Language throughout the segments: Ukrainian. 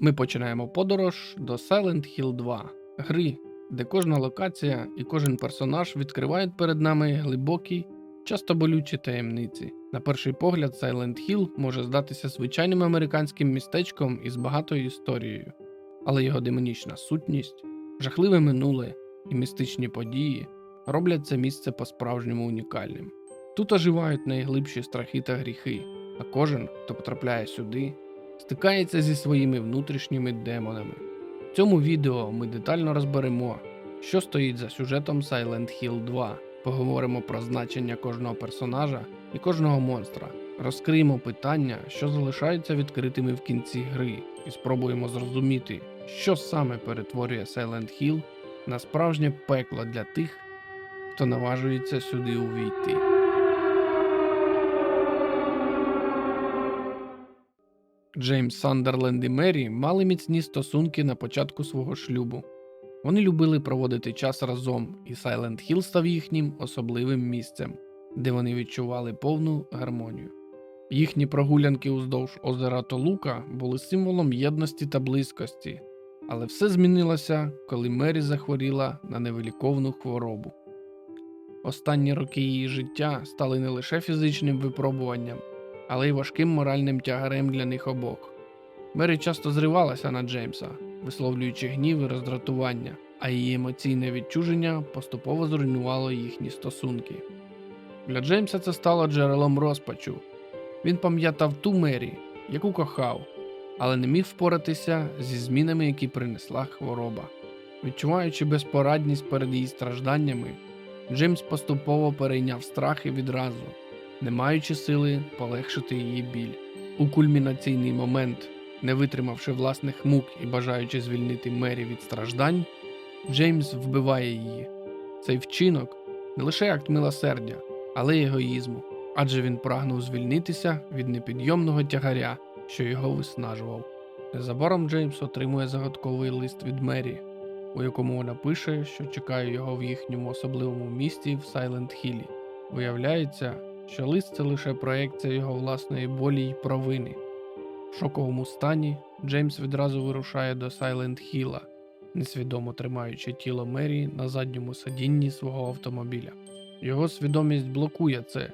Ми починаємо подорож до Silent Hill 2, гри, де кожна локація і кожен персонаж відкривають перед нами глибокі, часто болючі таємниці. На перший погляд, Silent Hill може здатися звичайним американським містечком із багатою історією, але його демонічна сутність, жахливе минуле і містичні події роблять це місце по-справжньому унікальним. Тут оживають найглибші страхи та гріхи, а кожен, хто потрапляє сюди, стикається зі своїми внутрішніми демонами. В цьому відео ми детально розберемо, що стоїть за сюжетом Silent Hill 2, поговоримо про значення кожного персонажа і кожного монстра, розкриємо питання, що залишаються відкритими в кінці гри, і спробуємо зрозуміти, що саме перетворює Silent Hill на справжнє пекло для тих, хто наважується сюди увійти. Джеймс Сандерленд і Мері мали міцні стосунки на початку свого шлюбу. Вони любили проводити час разом, і Сайленд Хілл став їхнім особливим місцем, де вони відчували повну гармонію. Їхні прогулянки уздовж озера Толука були символом єдності та близькості, але все змінилося, коли Мері захворіла на невиліковну хворобу. Останні роки її життя стали не лише фізичним випробуванням, але й важким моральним тягарем для них обох. Мері часто зривалася на Джеймса, висловлюючи гнів і роздратування, а її емоційне відчуження поступово зруйнувало їхні стосунки. Для Джеймса це стало джерелом розпачу. Він пам'ятав ту Мері, яку кохав, але не міг впоратися зі змінами, які принесла хвороба. Відчуваючи безпорадність перед її стражданнями, Джеймс поступово перейняв страх і відразу не маючи сили полегшити її біль. У кульмінаційний момент, не витримавши власних мук і бажаючи звільнити Мері від страждань, Джеймс вбиває її. Цей вчинок не лише акт милосердя, але й егоїзму, адже він прагнув звільнитися від непідйомного тягаря, що його виснажував. Незабаром Джеймс отримує загадковий лист від Мері, у якому вона пише, що чекає його в їхньому особливому місті в Сайленд Хілі. Виявляється, що лист це лише проекція його власної болі й провини. В шоковому стані Джеймс відразу вирушає до Сайленд Хіла, несвідомо тримаючи тіло Мері на задньому сидінні свого автомобіля. Його свідомість блокує це,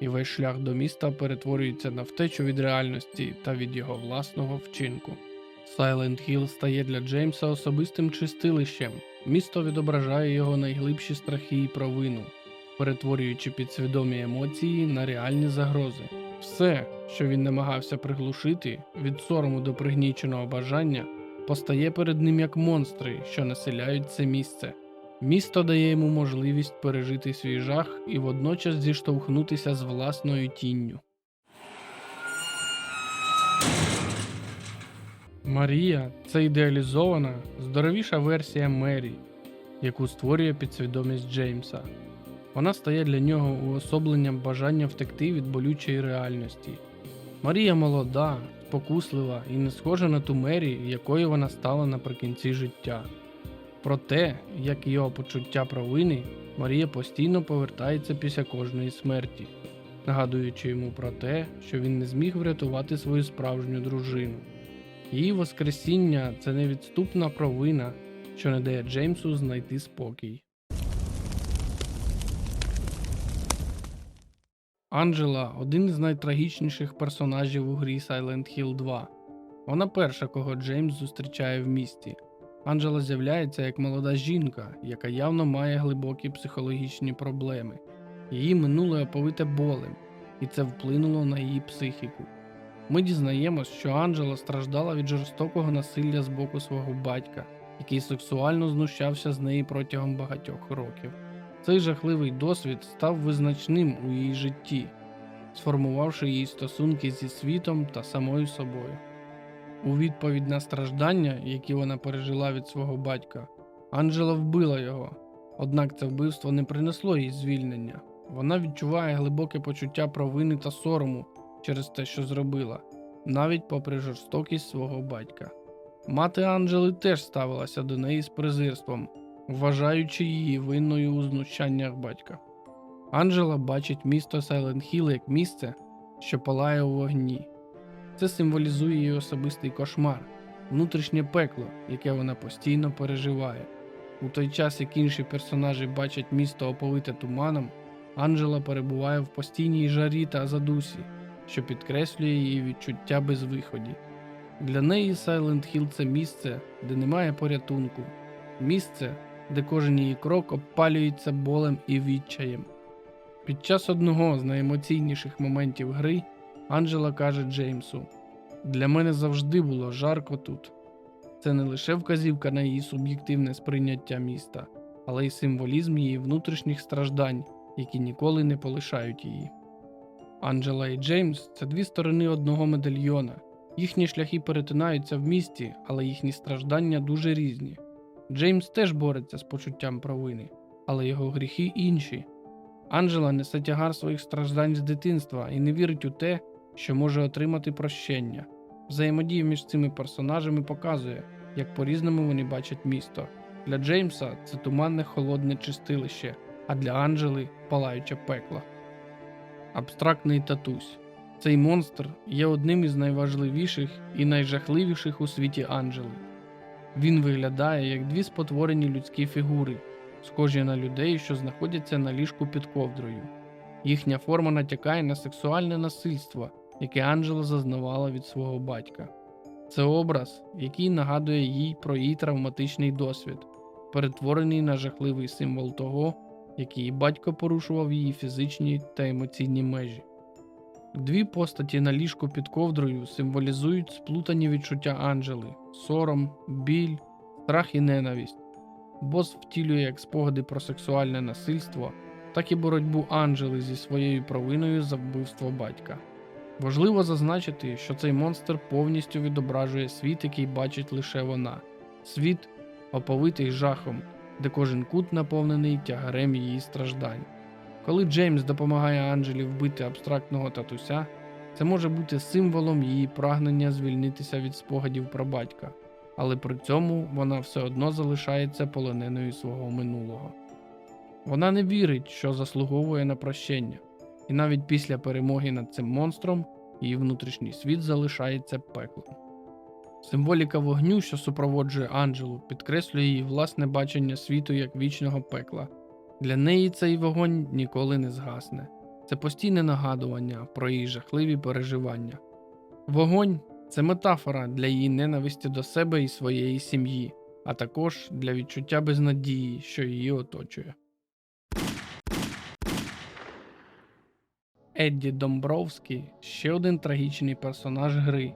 і весь шлях до міста перетворюється на втечу від реальності та від його власного вчинку. Сайленд Хіл стає для Джеймса особистим чистилищем. Місто відображає його найглибші страхи і провину, перетворюючи підсвідомі емоції на реальні загрози. Все, що він намагався приглушити від сорому до пригніченого бажання, постає перед ним як монстри, що населяють це місце. Місто дає йому можливість пережити свій жах і водночас зіштовхнутися з власною тінню. Марія це ідеалізована, здоровіша версія Мері, яку створює підсвідомість Джеймса. Вона стає для нього уособленням бажання втекти від болючої реальності. Марія молода, спокуслива і не схожа на ту Мері, якою вона стала наприкінці життя. Проте, як і його почуття провини, Марія постійно повертається після кожної смерті, нагадуючи йому про те, що він не зміг врятувати свою справжню дружину. Її Воскресіння це невідступна провина, що не дає Джеймсу знайти спокій. Анджела один із найтрагічніших персонажів у грі Silent Hill 2. Вона перша, кого Джеймс зустрічає в місті. Анджела з'являється як молода жінка, яка явно має глибокі психологічні проблеми. Її минуле оповите болем, і це вплинуло на її психіку. Ми дізнаємось, що Анджела страждала від жорстокого насилля з боку свого батька, який сексуально знущався з неї протягом багатьох років. Цей жахливий досвід став визначним у її житті, сформувавши її стосунки зі світом та самою собою. У відповідь на страждання, які вона пережила від свого батька, Анджела вбила його, однак це вбивство не принесло їй звільнення. Вона відчуває глибоке почуття провини та сорому через те, що зробила, навіть попри жорстокість свого батька. Мати Анджели теж ставилася до неї з презирством, вважаючи її винною у знущаннях батька. Анджела бачить місто Сайленд Хіл як місце, що палає у вогні. Це символізує її особистий кошмар, внутрішнє пекло, яке вона постійно переживає. У той час, як інші персонажі бачать місто оповите туманом, Анджела перебуває в постійній жарі та задусі, що підкреслює її відчуття безвиході. Для неї Silent Hill – це місце, де немає порятунку, місце, де кожен її крок обпалюється болем і відчаєм. Під час одного з найемоційніших моментів гри Анджела каже Джеймсу: Для мене завжди було жарко тут. Це не лише вказівка на її суб'єктивне сприйняття міста, але й символізм її внутрішніх страждань, які ніколи не полишають її. Анджела і Джеймс це дві сторони одного медальйона. Їхні шляхи перетинаються в місті, але їхні страждання дуже різні. Джеймс теж бореться з почуттям провини, але його гріхи інші. Анджела несе тягар своїх страждань з дитинства і не вірить у те, що може отримати прощення. Взаємодія між цими персонажами показує, як по-різному вони бачать місто. Для Джеймса це туманне холодне чистилище, а для Анджели палаюче пекло. Абстрактний татусь. Цей монстр є одним із найважливіших і найжахливіших у світі Анджели. Він виглядає як дві спотворені людські фігури, схожі на людей, що знаходяться на ліжку під ковдрою. Їхня форма натякає на сексуальне насильство, яке Анджела зазнавала від свого батька. Це образ, який нагадує їй про її травматичний досвід, перетворений на жахливий символ того, як її батько порушував її фізичні та емоційні межі. Дві постаті на ліжку під ковдрою символізують сплутані відчуття Анджели, сором, біль, страх і ненависть. Бос втілює як спогади про сексуальне насильство, так і боротьбу Анджели зі своєю провиною за вбивство батька. Важливо зазначити, що цей монстр повністю відображує світ, який бачить лише вона, світ, оповитий жахом, де кожен кут наповнений тягарем її страждань. Коли Джеймс допомагає Анджелі вбити абстрактного татуся, це може бути символом її прагнення звільнитися від спогадів про батька, але при цьому вона все одно залишається полоненою свого минулого. Вона не вірить, що заслуговує на прощення, і навіть після перемоги над цим монстром її внутрішній світ залишається пеклом. Символіка вогню, що супроводжує Анджелу, підкреслює її власне бачення світу як вічного пекла. Для неї цей вогонь ніколи не згасне. Це постійне нагадування про її жахливі переживання. Вогонь це метафора для її ненависті до себе і своєї сім'ї, а також для відчуття безнадії, що її оточує. Едді Домбровський ще один трагічний персонаж гри,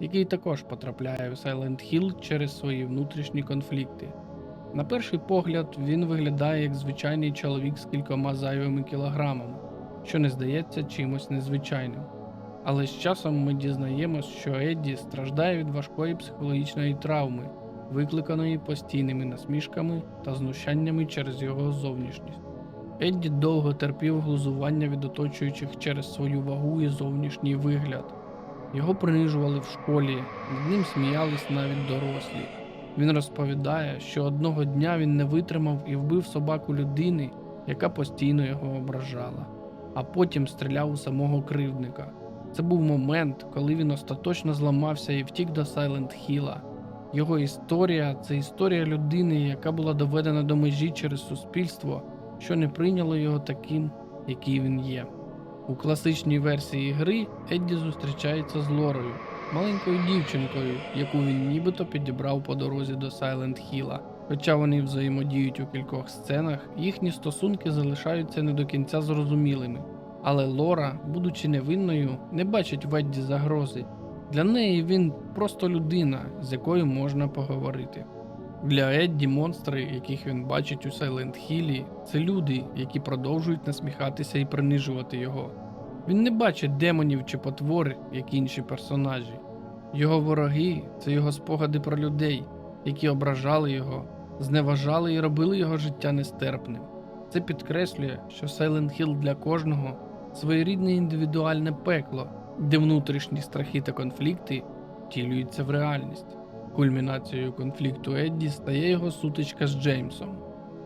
який також потрапляє в Silent Hill через свої внутрішні конфлікти. На перший погляд, він виглядає як звичайний чоловік з кількома зайвими кілограмами, що не здається чимось незвичайним. Але з часом ми дізнаємось, що Едді страждає від важкої психологічної травми, викликаної постійними насмішками та знущаннями через його зовнішність. Едді довго терпів глузування від оточуючих через свою вагу і зовнішній вигляд. Його принижували в школі, над ним сміялись навіть дорослі. Він розповідає, що одного дня він не витримав і вбив собаку людини, яка постійно його ображала, а потім стріляв у самого кривдника. Це був момент, коли він остаточно зламався і втік до Сайленд Хіла. Його історія це історія людини, яка була доведена до межі через суспільство, що не прийняло його таким, який він є. У класичній версії гри Едді зустрічається з Лорою, маленькою дівчинкою, яку він нібито підібрав по дорозі до Сайленд Хіла. Хоча вони взаємодіють у кількох сценах, їхні стосунки залишаються не до кінця зрозумілими. Але Лора, будучи невинною, не бачить в Едді загрози. Для неї він просто людина, з якою можна поговорити. Для Едді монстри, яких він бачить у Сайленд Хілі, це люди, які продовжують насміхатися і принижувати його. Він не бачить демонів чи потвори, як інші персонажі. Його вороги це його спогади про людей, які ображали його, зневажали і робили його життя нестерпним. Це підкреслює, що Silent Hill для кожного своєрідне індивідуальне пекло, де внутрішні страхи та конфлікти втілюються в реальність. Кульмінацією конфлікту Едді стає його сутичка з Джеймсом.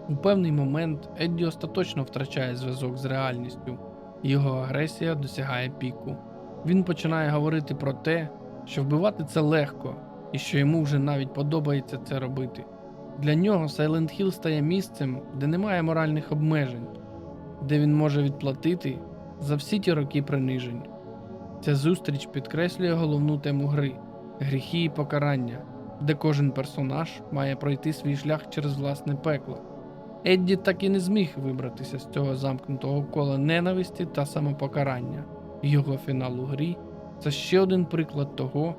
У певний момент Едді остаточно втрачає зв'язок з реальністю, його агресія досягає піку. Він починає говорити про те, що вбивати це легко, і що йому вже навіть подобається це робити. Для нього Silent Hill стає місцем, де немає моральних обмежень, де він може відплатити за всі ті роки принижень. Ця зустріч підкреслює головну тему гри гріхи і покарання, де кожен персонаж має пройти свій шлях через власне пекло. Едді так і не зміг вибратися з цього замкнутого кола ненависті та самопокарання. Його фінал у грі це ще один приклад того,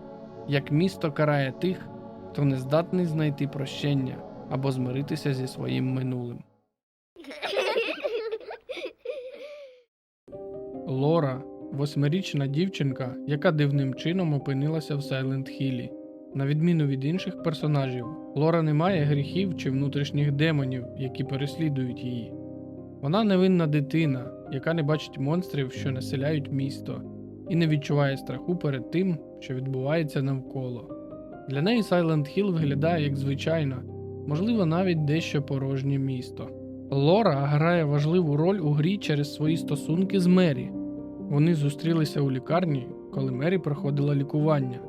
як місто карає тих, хто не здатний знайти прощення або змиритися зі своїм минулим. Лора восьмирічна дівчинка, яка дивним чином опинилася в Сайленд Хілі. На відміну від інших персонажів, Лора не має гріхів чи внутрішніх демонів, які переслідують її. Вона невинна дитина, яка не бачить монстрів, що населяють місто, і не відчуває страху перед тим, що відбувається навколо. Для неї Silent Hill виглядає як звичайне, можливо, навіть дещо порожнє місто. Лора грає важливу роль у грі через свої стосунки з Мері. Вони зустрілися у лікарні, коли Мері проходила лікування,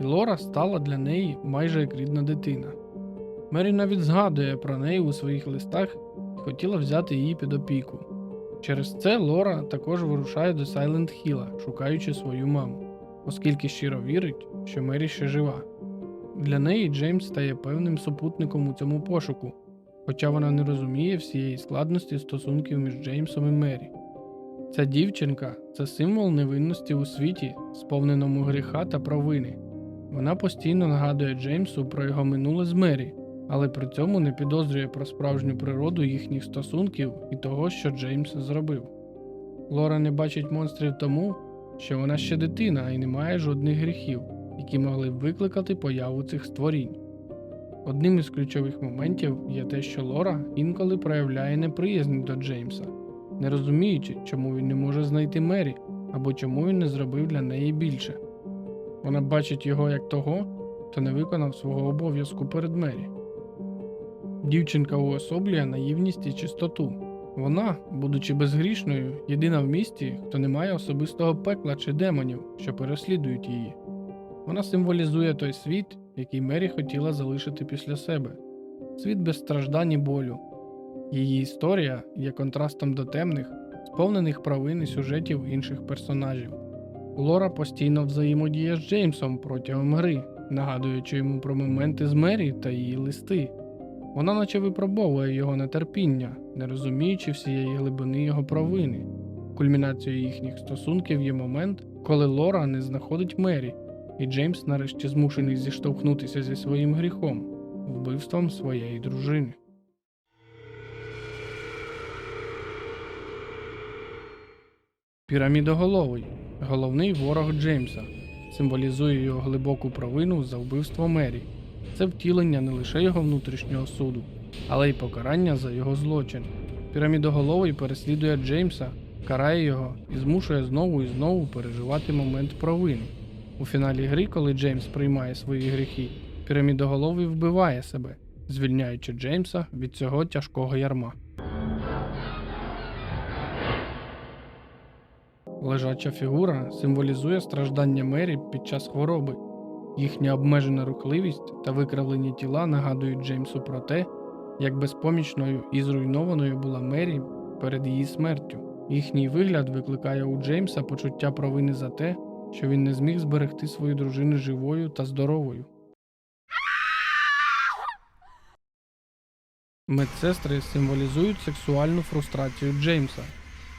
і Лора стала для неї майже як рідна дитина. Мері навіть згадує про неї у своїх листах і хотіла взяти її під опіку. Через це Лора також вирушає до Сайленд Хіла, шукаючи свою маму, оскільки щиро вірить, що Мері ще жива. Для неї Джеймс стає певним супутником у цьому пошуку, хоча вона не розуміє всієї складності стосунків між Джеймсом і Мері. Ця дівчинка це символ невинності у світі, сповненому гріха та провини. Вона постійно нагадує Джеймсу про його минуле з Мері, але при цьому не підозрює про справжню природу їхніх стосунків і того, що Джеймс зробив. Лора не бачить монстрів тому, що вона ще дитина і не має жодних гріхів, які могли б викликати появу цих створінь. Одним із ключових моментів є те, що Лора інколи проявляє неприязнь до Джеймса, не розуміючи, чому він не може знайти Мері або чому він не зробив для неї більше. Вона бачить його як того, хто не виконав свого обов'язку перед Мері. Дівчинка уособлює наївність і чистоту. Вона, будучи безгрішною, єдина в місті, хто не має особистого пекла чи демонів, що переслідують її. Вона символізує той світ, який Мері хотіла залишити після себе світ без страждань і болю. Її історія є контрастом до темних, сповнених провин і сюжетів інших персонажів. Лора постійно взаємодіє з Джеймсом протягом гри, нагадуючи йому про моменти з Мері та її листи. Вона наче випробовує його нетерпіння, не розуміючи всієї глибини його провини. Кульмінацією їхніх стосунків є момент, коли Лора не знаходить Мері, і Джеймс нарешті змушений зіштовхнутися зі своїм гріхом вбивством своєї дружини. Пірамідоголовий головний ворог Джеймса, символізує його глибоку провину за вбивство Мері. Це втілення не лише його внутрішнього суду, але й покарання за його злочин. Пірамідоголовий переслідує Джеймса, карає його і змушує знову і знову переживати момент провини. У фіналі гри, коли Джеймс приймає свої гріхи, пірамідоголовий вбиває себе, звільняючи Джеймса від цього тяжкого ярма. Лежача фігура символізує страждання Мері під час хвороби. Їхня обмежена рухливість та викривлені тіла нагадують Джеймсу про те, як безпомічною і зруйнованою була Мері перед її смертю. Їхній вигляд викликає у Джеймса почуття провини за те, що він не зміг зберегти свою дружину живою та здоровою. Медсестри символізують сексуальну фрустрацію Джеймса.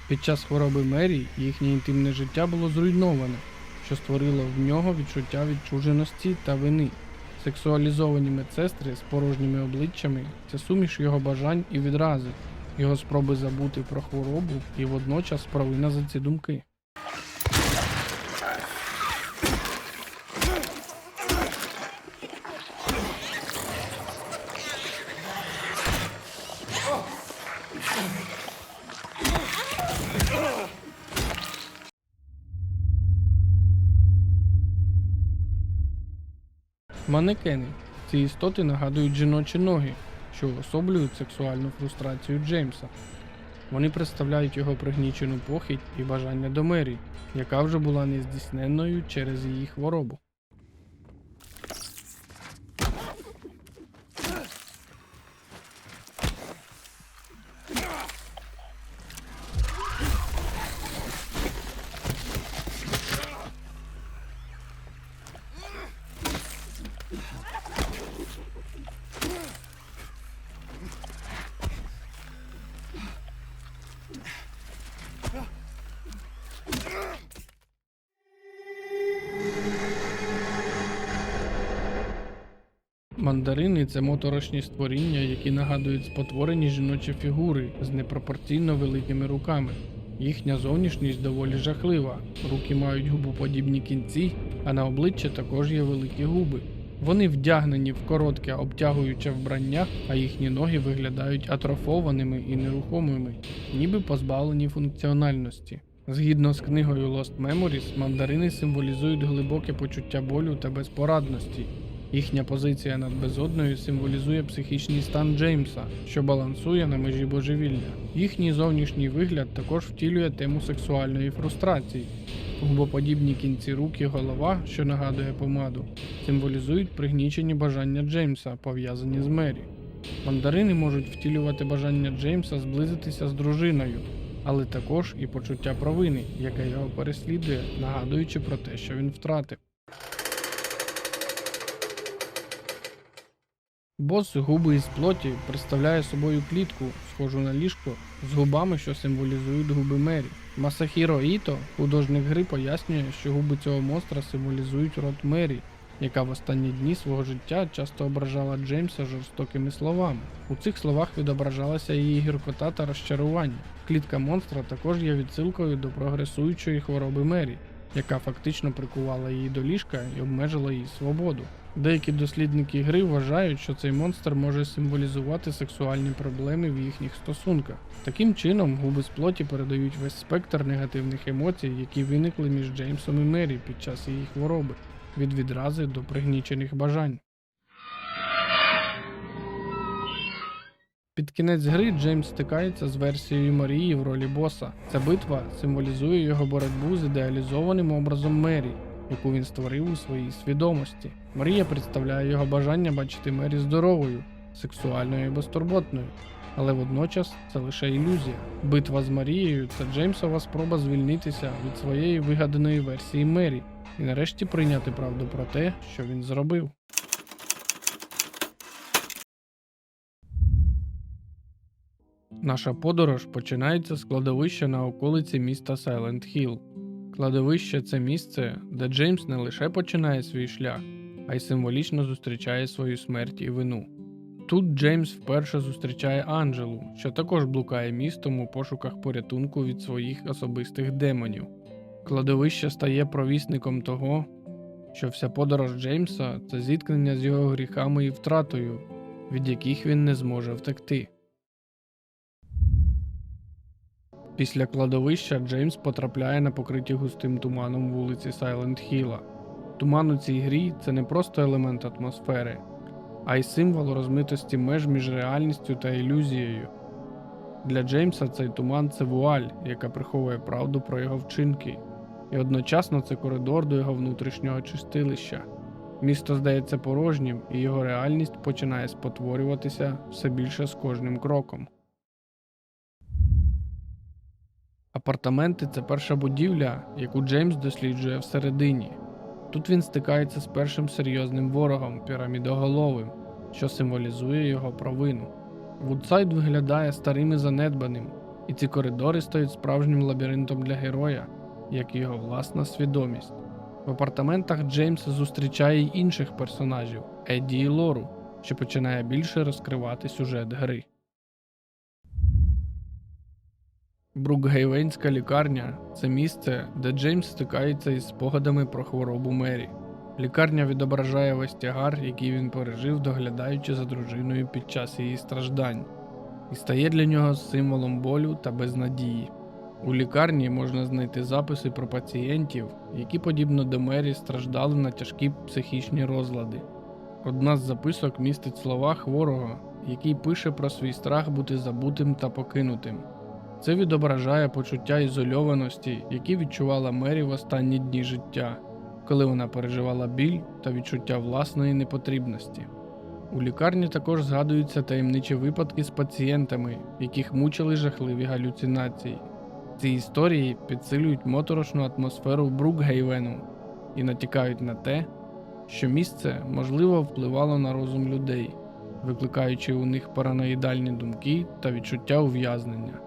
Під час хвороби Мері їхнє інтимне життя було зруйноване, що створило в нього відчуття відчуженості та вини. Сексуалізовані медсестри з порожніми обличчями це суміш його бажань і відрази, його спроби забути про хворобу і водночас провина за ці думки. Манекени ці істоти нагадують жіночі ноги, що уособлюють сексуальну фрустрацію Джеймса. Вони представляють його пригнічену похідь і бажання до Мері, яка вже була нездійсненною через її хворобу. Мандарини це моторошні створіння, які нагадують спотворені жіночі фігури з непропорційно великими руками. Їхня зовнішність доволі жахлива. Руки мають губоподібні кінці, а на обличчя також є великі губи. Вони вдягнені в коротке обтягуюче вбрання, а їхні ноги виглядають атрофованими і нерухомими, ніби позбавлені функціональності. Згідно з книгою Lost Memories, мандарини символізують глибоке почуття болю та безпорадності. Їхня позиція над безодною символізує психічний стан Джеймса, що балансує на межі божевілля. Їхній зовнішній вигляд також втілює тему сексуальної фрустрації. Губоподібні кінці рук і голова, що нагадує помаду, символізують пригнічені бажання Джеймса, пов'язані з Мері. Мандарини можуть втілювати бажання Джеймса зблизитися з дружиною, але також і почуття провини, яке його переслідує, нагадуючи про те, що він втратив. Бос губи із плоті представляє собою клітку, схожу на ліжко, з губами, що символізують губи Мері. Масахіро Іто, художник гри, пояснює, що губи цього монстра символізують рот Мері, яка в останні дні свого життя часто ображала Джеймса жорстокими словами. У цих словах відображалася її гіркота та розчарування. Клітка монстра також є відсилкою до прогресуючої хвороби Мері, яка фактично прикувала її до ліжка і обмежила її свободу. Деякі дослідники гри вважають, що цей монстр може символізувати сексуальні проблеми в їхніх стосунках. Таким чином, губи з плоті передають весь спектр негативних емоцій, які виникли між Джеймсом і Мері під час її хвороби, від відрази до пригнічених бажань. Під кінець гри Джеймс стикається з версією Марії в ролі боса. Ця битва символізує його боротьбу з ідеалізованим образом Мері, яку він створив у своїй свідомості. Марія представляє його бажання бачити Мері здоровою, сексуальною і безтурботною, але водночас це лише ілюзія. Битва з Марією це Джеймсова спроба звільнитися від своєї вигаданої версії Мері і нарешті прийняти правду про те, що він зробив. Наша подорож починається з кладовища на околиці міста Сайленд Хілл. Кладовище це місце, де Джеймс не лише починає свій шлях, а й символічно зустрічає свою смерть і вину. Тут Джеймс вперше зустрічає Анджелу, що також блукає містом у пошуках порятунку від своїх особистих демонів. Кладовище стає провісником того, що вся подорож Джеймса це зіткнення з його гріхами і втратою, від яких він не зможе втекти. Після кладовища Джеймс потрапляє на покриті густим туманом вулиці Сайленд Хіла. Туман у цій грі це не просто елемент атмосфери, а й символ розмитості меж між реальністю та ілюзією. Для Джеймса цей туман це вуаль, яка приховує правду про його вчинки, і одночасно це коридор до його внутрішнього чистилища. Місто здається порожнім, і його реальність починає спотворюватися все більше з кожним кроком. Апартаменти це перша будівля, яку Джеймс досліджує всередині. Тут він стикається з першим серйозним ворогом пірамідоголовим, що символізує його провину. Вудсайд виглядає старим і занедбаним, і ці коридори стають справжнім лабіринтом для героя, як і його власна свідомість. В апартаментах Джеймс зустрічає й інших персонажів Едді і Лору, що починає більше розкривати сюжет гри. Брукгейвенська лікарня це місце, де Джеймс стикається із спогадами про хворобу Мері. Лікарня відображає весь тягар, який він пережив, доглядаючи за дружиною під час її страждань, і стає для нього символом болю та безнадії. У лікарні можна знайти записи про пацієнтів, які, подібно до Мері, страждали на тяжкі психічні розлади. Одна з записок містить слова хворого, який пише про свій страх бути забутим та покинутим. Це відображає почуття ізольованості, які відчувала Мері в останні дні життя, коли вона переживала біль та відчуття власної непотрібності. У лікарні також згадуються таємничі випадки з пацієнтами, яких мучили жахливі галюцинації. Ці історії підсилюють моторошну атмосферу Брукгейвену і натякають на те, що місце можливо впливало на розум людей, викликаючи у них параноїдальні думки та відчуття ув'язнення.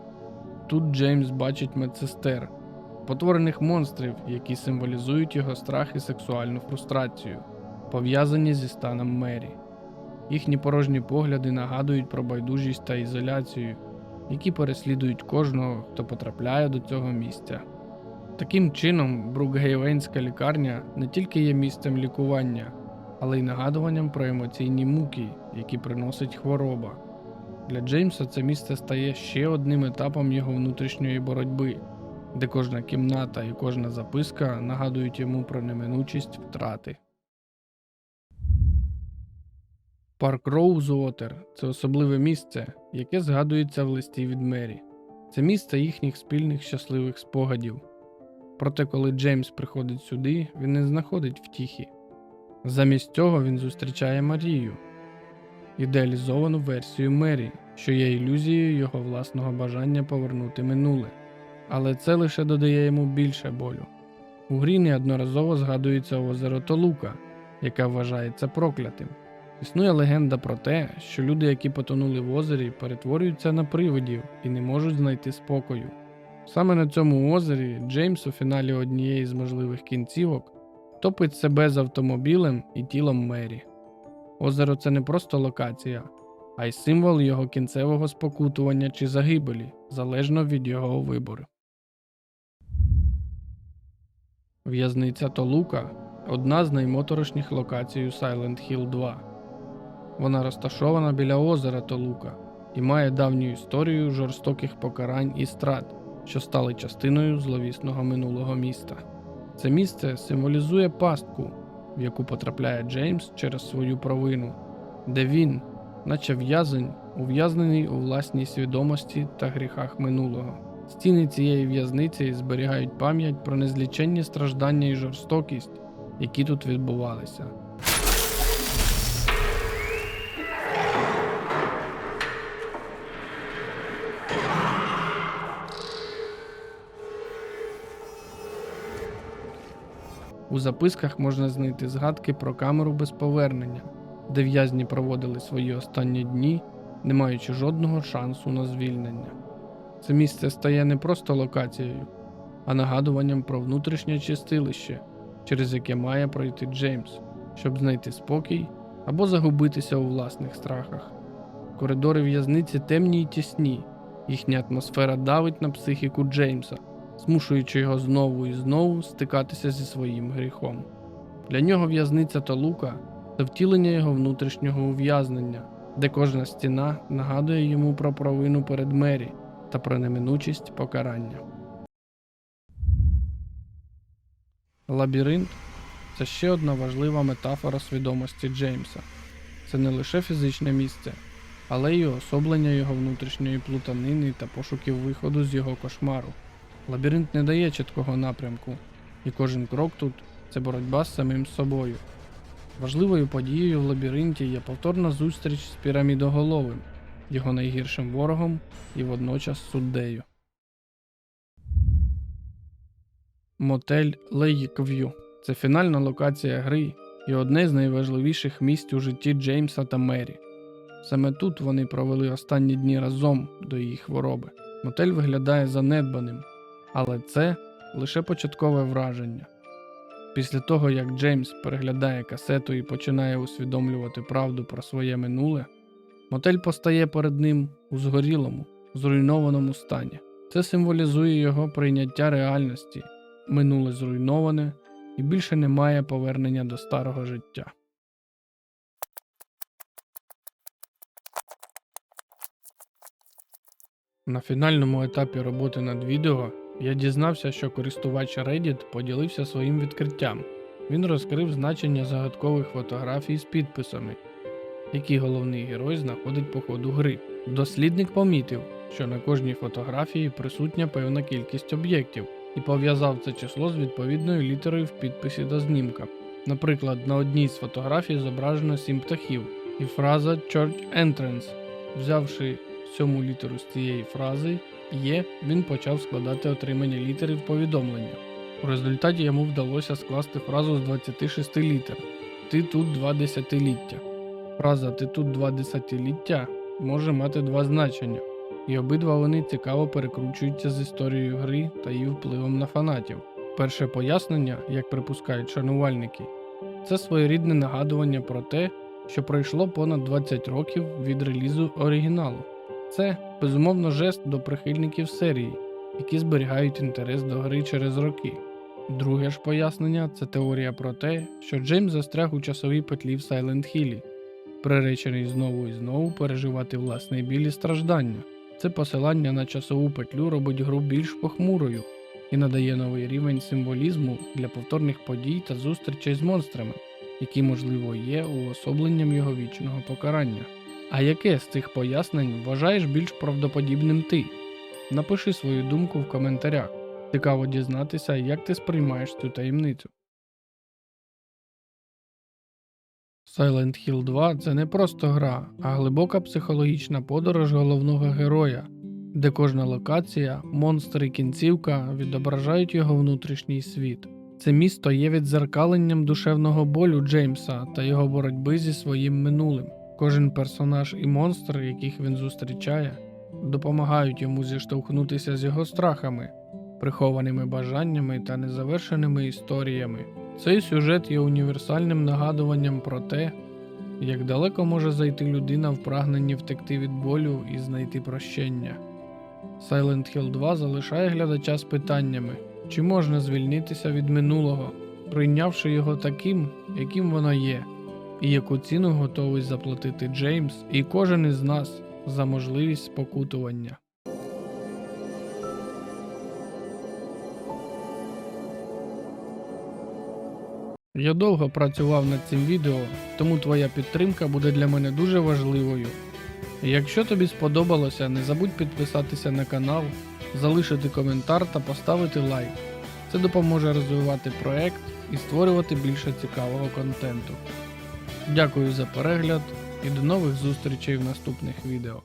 Тут Джеймс бачить медсестер, потворених монстрів, які символізують його страх і сексуальну фрустрацію, пов'язані зі станом Мері. Їхні порожні погляди нагадують про байдужість та ізоляцію, які переслідують кожного, хто потрапляє до цього місця. Таким чином, Брукгейвенська лікарня не тільки є місцем лікування, але й нагадуванням про емоційні муки, які приносить хвороба. Для Джеймса це місце стає ще одним етапом його внутрішньої боротьби, де кожна кімната і кожна записка нагадують йому про неминучість втрати. Парк Роузвотер це особливе місце, яке згадується в листі від Мері. Це місце їхніх спільних щасливих спогадів. Проте, коли Джеймс приходить сюди, він не знаходить втіхи. Замість цього він зустрічає Марію, ідеалізовану версію Мері, що є ілюзією його власного бажання повернути минуле. Але це лише додає йому більше болю. У грі неодноразово згадується озеро Толука, яке вважається проклятим. Існує легенда про те, що люди, які потонули в озері, перетворюються на привидів і не можуть знайти спокою. Саме на цьому озері Джеймс у фіналі однієї з можливих кінцівок топить себе з автомобілем і тілом Мері. Озеро це не просто локація, а й символ його кінцевого спокутування чи загибелі, залежно від його вибору. В'язниця Толука одна з наймоторошніх локацій у Silent Hill 2. Вона розташована біля озера Толука і має давню історію жорстоких покарань і страт, що стали частиною зловісного минулого міста. Це місце символізує пастку, в яку потрапляє Джеймс через свою провину, де він, наче в'язень, ув'язнений у власній свідомості та гріхах минулого. Стіни цієї в'язниці зберігають пам'ять про незліченні страждання і жорстокість, які тут відбувалися. У записках можна знайти згадки про камеру без повернення, де в'язні проводили свої останні дні, не маючи жодного шансу на звільнення. Це місце стає не просто локацією, а нагадуванням про внутрішнє чистилище, через яке має пройти Джеймс, щоб знайти спокій або загубитися у власних страхах. Коридори в'язниці темні й тісні, їхня атмосфера давить на психіку Джеймса, змушуючи його знову і знову стикатися зі своїм гріхом. Для нього в'язниця та лука це втілення його внутрішнього ув'язнення, де кожна стіна нагадує йому про провину перед Мері та про неминучість покарання. Лабіринт це ще одна важлива метафора свідомості Джеймса. Це не лише фізичне місце, але й уособлення його внутрішньої плутанини та пошуків виходу з його кошмару. Лабіринт не дає чіткого напрямку, і кожен крок тут це боротьба з самим собою. Важливою подією в лабіринті є повторна зустріч з пірамідоголовим, його найгіршим ворогом і водночас суддею. Мотель Лейкв'ю це фінальна локація гри і одне з найважливіших місць у житті Джеймса та Мері. Саме тут вони провели останні дні разом до її хвороби. Мотель виглядає занедбаним, але це лише початкове враження. Після того, як Джеймс переглядає касету і починає усвідомлювати правду про своє минуле, мотель постає перед ним у згорілому, зруйнованому стані. Це символізує його прийняття реальності, минуле зруйноване і більше немає повернення до старого життя. На фінальному етапі роботи над відео я дізнався, що користувач Reddit поділився своїм відкриттям. Він розкрив значення загадкових фотографій з підписами, які головний герой знаходить по ходу гри. Дослідник помітив, що на кожній фотографії присутня певна кількість об'єктів і пов'язав це число з відповідною літерою в підписі до знімка. Наприклад, на одній з фотографій зображено сім птахів і фраза Church Entrance. Взявши сьому літеру з цієї фрази є, він почав складати отримані літери в повідомлення. У результаті йому вдалося скласти фразу з 26 літер. Ти тут два десятиліття. Фраза Ти тут два десятиліття може мати два значення, і обидва вони цікаво перекручуються з історією гри та її впливом на фанатів. Перше пояснення, як припускають шанувальники, це своєрідне нагадування про те, що пройшло понад 20 років від релізу оригіналу. Це безумовно жест до прихильників серії, які зберігають інтерес до гри через роки. Друге ж пояснення це теорія про те, що Джеймс застряг у часовій петлі в Сайленд Хілі, приречений знову і знову переживати власний біль і страждання. Це посилання на часову петлю робить гру більш похмурою і надає новий рівень символізму для повторних подій та зустрічей з монстрами, які, можливо, є уособленням його вічного покарання. А яке з цих пояснень вважаєш більш правдоподібним ти? Напиши свою думку в коментарях. Цікаво дізнатися, як ти сприймаєш цю таємницю. Silent Hill 2 це не просто гра, а глибока психологічна подорож головного героя, де кожна локація, монстр і кінцівка відображають його внутрішній світ. Це місто є відзеркаленням душевного болю Джеймса та його боротьби зі своїм минулим. Кожен персонаж і монстр, яких він зустрічає, допомагають йому зіштовхнутися з його страхами, прихованими бажаннями та незавершеними історіями. Цей сюжет є універсальним нагадуванням про те, як далеко може зайти людина в прагненні втекти від болю і знайти прощення. Silent Hill 2 залишає глядача з питаннями, чи можна звільнитися від минулого, прийнявши його таким, яким воно є, і яку ціну готовий заплатити Джеймс і кожен із нас за можливість спокутування. Я довго працював над цим відео, тому твоя підтримка буде для мене дуже важливою. Якщо тобі сподобалося, не забудь підписатися на канал, залишити коментар та поставити лайк. Це допоможе розвивати проект і створювати більше цікавого контенту. Дякую за перегляд і до нових зустрічей в наступних відео.